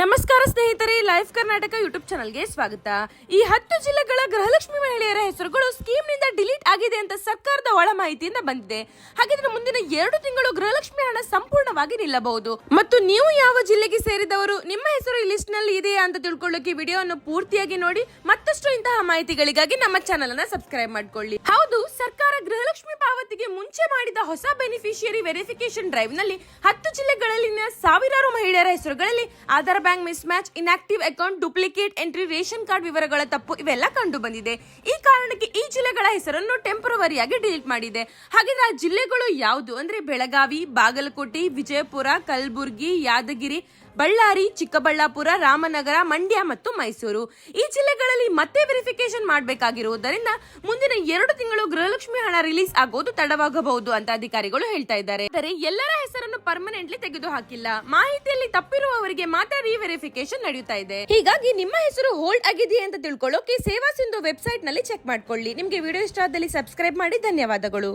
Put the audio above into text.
ನಮಸ್ಕಾರ ಸ್ನೇಹಿತರೆ, life Karnataka YouTube ಚಾನಲ್ಗೆ ಸ್ವಾಗತ. ಈ ಹತ್ತು ಜಿಲ್ಲೆಗಳ ಗೃಹಲಕ್ಷ್ಮಿ ಮಹಿಳೆಯರ ಹೆಸರುಗಳು ಸ್ಕೀಮ್ನಿಂದ ಡಿಲೀಟ್ ಆಗಿದೆ ಅಂತ ಸರ್ಕಾರದ ಒಳ ಮಾಹಿತಿಯಿಂದ ಬಂದಿದೆ. ಹಾಗಿದ್ರೆ ಮುಂದಿನ ಎರಡು ತಿಂಗಳು ಗೃಹಲಕ್ಷ್ಮಿ ಹಣ ಸಂಪೂರ್ಣವಾಗಿ ನಿಲ್ಲಬಹುದು. ಮತ್ತು ನೀವು ಯಾವ ಜಿಲ್ಲೆಗೆ ಸೇರಿದವರು, ನಿಮ್ಮ ಹೆಸರು ಈ ಲಿಸ್ಟ್ನಲ್ಲಿ ಇದೆಯಾ ಅಂತ ತಿಳ್ಕೊಳ್ಳೋಕೆ ವಿಡಿಯೋವನ್ನು ಪೂರ್ತಿಯಾಗಿ ನೋಡಿ, ಮತ್ತಷ್ಟು ಇಂತಹ ಮಾಹಿತಿಗಳಿಗಾಗಿ ನಮ್ಮ ಚಾನಲ್ ಅನ್ನ ಸಬ್ಸ್ಕ್ರೈಬ್ ಮಾಡ್ಕೊಳ್ಳಿ. ಹೌದು, ಸರ್ಕಾರ ಗೃಹಲಕ್ಷ್ಮಿ ಪಾವತಿಗೆ ಮುಂಚೆ ಮಾಡಿದ ಹೊಸ ಬೆನಿಫಿಷಿಯರಿ ವೆರಿಫಿಕೇಶನ್ ಡ್ರೈವ್ನಲ್ಲಿ ಹತ್ತು ಜಿಲ್ಲೆಗಳಲ್ಲಿನ ಸಾವಿರಾರು ಮಹಿಳೆಯರ ಹೆಸರುಗಳಲ್ಲಿ Aadhaar bank mismatch inactive account duplicate entry ration card ವಿವರಗಳ ತಪ್ಪು ಇವೆಲ್ಲ ಕಂಡು ಬಂದಿದೆ. ಈ ಕಾರಣಕ್ಕೆ ಈ ಜಿಲ್ಲೆಗಳ ಹೆಸರನ್ನು ಟೆಂಪರವರಿಯಾಗಿ ಡಿಲೀಟ್ ಮಾಡಿದೆ. ಹಾಗಿದ್ರೆ ಆ ಜಿಲ್ಲೆಗಳು ಯಾವುದು? ಅಂದ್ರೆ ಬೆಳಗಾವಿ, ಬಾಗಲಕೋಟೆ, ವಿಜಯಪುರ, ಕಲಬುರಗಿ, ಯಾದಗಿರಿ ಬಳ್ಳಾರಿ, ಚಿಕ್ಕಬಳ್ಳಾಪುರ, ರಾಮನಗರ, ಮಂಡ್ಯ ಮತ್ತು ಮೈಸೂರು. ಈ ಜಿಲ್ಲೆಗಳಲ್ಲಿ ಮತ್ತೆ ವೆರಿಫಿಕೇಶನ್ ಮಾಡಬೇಕಾಗಿರುವುದರಿಂದ ಮುಂದಿನ ಎರಡು ತಿಂಗಳು ಗೃಹಲಕ್ಷ್ಮಿ ಹಣ ರಿಲೀಸ್ ಆಗೋದು ತಡವಾಗಬಹುದು ಅಂತ ಅಧಿಕಾರಿಗಳು ಹೇಳ್ತಾ ಇದ್ದಾರೆ. ಆದರೆ ಎಲ್ಲರ ಹೆಸರನ್ನು ಪರ್ಮನೆಂಟ್ಲಿ ತೆಗೆದು ಹಾಕಿಲ್ಲ ಮಾಹಿತಿಯಲ್ಲಿ ತಪ್ಪಿರುವವರಿಗೆ ಮಾತ್ರ ರಿವೆರಿಫಿಕೇಶನ್ ನಡೆಯುತ್ತಾ ಇದೆ. ಹೀಗಾಗಿ ನಿಮ್ಮ ಹೆಸರು ಹೋಲ್ಡ್ ಆಗಿದೆಯೇ ಅಂತ ತಿಳ್ಕೊಳ್ಳೋಕೆ ಸೇವಾ ಸಿಂಧು ವೆಬ್ಸೈಟ್ನಲ್ಲಿ ಚೆಕ್ ಮಾಡ್ಕೊಳ್ಳಿ. ನಿಮಗೆ ವಿಡಿಯೋ ಇಷ್ಟ ಆದಲ್ಲಿ ಸಬ್ಸ್ಕ್ರೈಬ್ ಮಾಡಿ. ಧನ್ಯವಾದಗಳು.